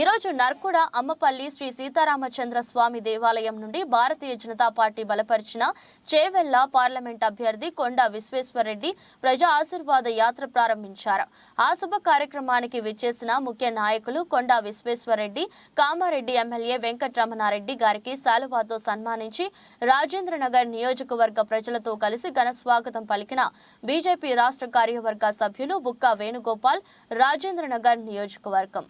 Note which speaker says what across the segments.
Speaker 1: ఈరోజు నర్కుడ అమ్మపల్లి శ్రీ సీతారామచంద్ర స్వామి దేవాలయం నుండి భారతీయ జనతా పార్టీ బలపరిచిన చేవెల్ల పార్లమెంట్ అభ్యర్థి కొండ విశ్వేశ్వరరెడ్డి ప్రజా ఆశీర్వాద యాత్ర ప్రారంభించారు. ఆ శుభ కార్యక్రమానికి విచ్చేసిన ముఖ్య నాయకులు కొండా విశ్వేశ్వరరెడ్డి కామారెడ్డి ఎమ్మెల్యే వెంకటరమణారెడ్డి గారికి శాలువాతో సన్మానించి రాజేంద్రనగర్ నియోజకవర్గ ప్రజలతో కలిసి ఘన స్వాగతం పలికిన బీజేపీ రాష్ట్ర కార్యవర్గ సభ్యులు బుక్కా వేణుగోపాల్ రాజేంద్రనగర్ నియోజకవర్గం.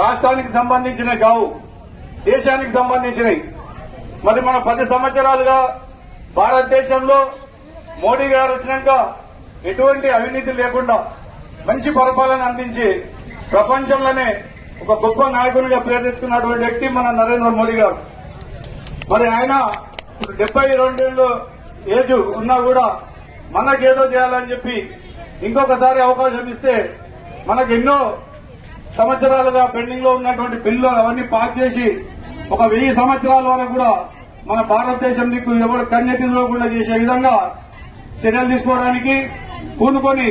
Speaker 2: రాష్ట్రానికి సంబంధించిన కావు దేశానికి సంబంధించినవి. మరి మన పది సంవత్సరాలుగా భారతదేశంలో మోడీ గారు వచ్చినాక ఎటువంటి అవినీతి లేకుండా మంచి పరిపాలన అందించి ప్రపంచంలోనే ఒక గొప్ప నాయకునిగా ప్రేరేసుకున్నటువంటి వ్యక్తి మన నరేంద్ర మోడీ గారు. మరి ఆయన డెబ్బై రెండేళ్ళు ఏజ్ ఉన్నా కూడా మనకేదో చేయాలని చెప్పి ఇంకొకసారి అవకాశం ఇస్తే మనకు ఎన్నో సంవత్సరాలుగా పెండింగ్లో ఉన్నటువంటి బిల్లు అవన్నీ పాస్ చేసి ఒక వెయ్యి సంవత్సరాల వరకు కూడా మన భారతదేశం దిక్కు ఎవరు కన్నెత్తి చూడకుండా చేసే విధంగా చర్యలు తీసుకోవడానికి పూనుకొని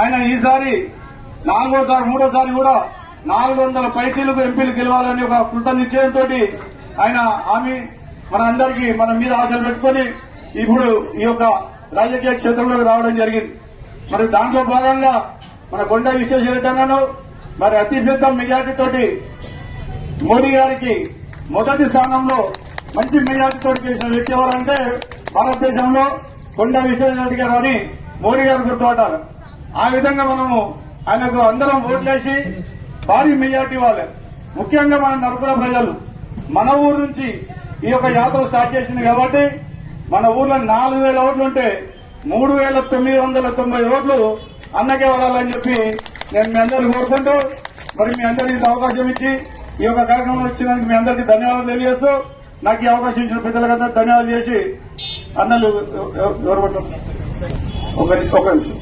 Speaker 2: ఆయన ఈసారి నాలుగోసారి మూడోసారి కూడా నాలుగు వందల పైసీలకు ఎంపీలు గెలవాలని ఒక కృత నిశ్చయంతో ఆయన హామీ మన అందరికీ మన మీద ఆశలు పెట్టుకొని ఇప్పుడు ఈ యొక్క రాజకీయ క్షేత్రంలోకి రావడం జరిగింది. మరి దాంట్లో భాగంగా మన కొండ విశ్వేశ్వరరెడ్డి అన్నను మరి అతి పెద్ద మెజార్టీతోటి మోడీ గారికి మొదటి స్థానంలో మంచి మెజార్టీతో చేసిన వ్యక్తి ఎవరంటే భారతదేశంలో కొండ విశ్వనాథ్ గారు అని మోడీ గారు గుర్తుపట్టారు. ఆ విధంగా మనము ఆయనకు అందరం ఓట్లేసి భారీ మెజార్టీ ఇవ్వాలి ముఖ్యంగా మన నలుగుర ప్రజలు. మన ఊరు నుంచి ఈ యొక్క యాత్ర స్టార్ట్ చేసింది కాబట్టి మన ఊర్లో నాలుగు వేల ఓట్లు ఉంటే మూడు వేల తొమ్మిది వందల తొంభై ఓట్లు అన్నకే వాడాలని చెప్పి నేను మీ అందరిని కోరుకుంటూ మరి మీ అందరికీ అవకాశం ఇచ్చి ఈ యొక్క కార్యక్రమం ఇచ్చినందుకు మీ అందరికీ ధన్యవాదాలు తెలియజేస్తూ నాకు ఈ అవకాశం ఇచ్చిన ప్రజలకంతా ధన్యవాదాలు చేసి అన్నలు ఎవరు ఒక నిమిషం.